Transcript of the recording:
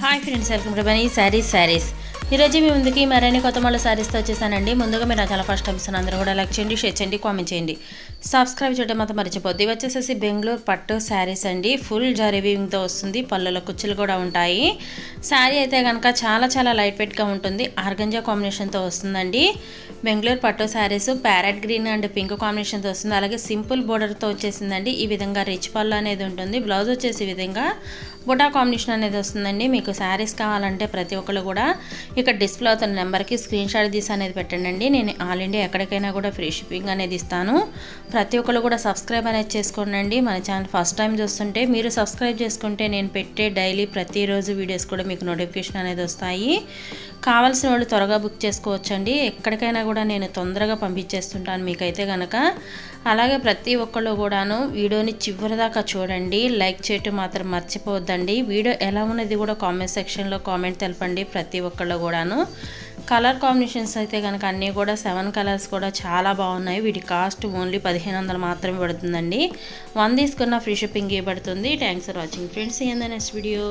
Hi friends welcome to Bunny sarees sarees ఈరోజు మీ ముందుకి మరిన్ని కొత్త మళ్ళీ శారీస్తో వచ్చేసానండి. ముందుగా మీరు చాలా ఫస్ట్ టైం అందరూ కూడా లైక్ చేయండి షేర్ చేయండి కామెంట్ చేయండి. సబ్స్క్రైబ్ చేయడం మాత్రం మర్చిపోద్ది. వచ్చేసేసి బెంగళూరు పట్టు శారీస్ అండి. ఫుల్ జరీవింగ్తో వస్తుంది. పళ్ళలో కుచ్చులు కూడా ఉంటాయి. శారీ అయితే కనుక చాలా చాలా లైట్ వెయిట్గా ఉంటుంది. ఆర్గంజా కాంబినేషన్తో వస్తుందండి. బెంగళూరు పట్టు saris parrot green and pink కాంబినేషన్తో వస్తుంది. అలాగే సింపుల్ బోర్డర్తో వచ్చేసిందండి. ఈ విధంగా రిచ్ పళ్ళు అనేది ఉంటుంది. బ్లౌజ్ వచ్చేసి ఈ విధంగా బుటా కాంబినేషన్ అనేది వస్తుందండి. మీకు శారీస్ కావాలంటే ప్రతి ఒక్కరు కూడా ఇక్కడ డిస్ప్లే అవుతున్న నెంబర్కి స్క్రీన్ షాట్ తీసి అనేది పెట్టండి నేను ఆల్ ఇండియా ఎక్కడికైనా కూడా ఫ్రీ షిప్పింగ్ అనేది ఇస్తాను. ప్రతి ఒక్కరు కూడా సబ్స్క్రైబ్ అనేది చేసుకోండి మన ఛానల్ ఫస్ట్ టైం చూస్తుంటే మీరు సబ్స్క్రైబ్ చేసుకుంటే నేను పెట్టే డైలీ ప్రతిరోజు వీడియోస్ కూడా మీకు నోటిఫికేషన్ అనేది వస్తాయి. కావాల్సిన వాళ్ళు త్వరగా బుక్ చేసుకోవచ్చండి. ఎక్కడికైనా కూడా నేను తొందరగా పంపించేస్తుంటాను మీకైతే కనుక అలాగే ప్రతి ఒక్కళ్ళు కూడాను వీడియోని చివరిదాకా చూడండి. లైక్ చేయటం మాత్రం మర్చిపోవద్దండి. వీడియో ఎలా ఉన్నది కూడా కామెంట్ సెక్షన్లో కామెంట్ తెలపండి. ప్రతి ఒక్కళ్ళు కూడాను. కలర్ కాంబినేషన్స్ అయితే కనుక అన్నీ కూడా సెవెన్ కలర్స్ కూడా చాలా బాగున్నాయి. వీటి కాస్ట్ ఓన్లీ పదిహేను వందలు మాత్రమే పడుతుందండి. వన్ తీసుకున్న ఫ్రీ షిప్పింగ్ ఇవ్వబడుతుంది థ్యాంక్స్ ఫర్ వాచింగ్ ఫ్రెండ్స్ ఏందా నెక్స్ట్ వీడియో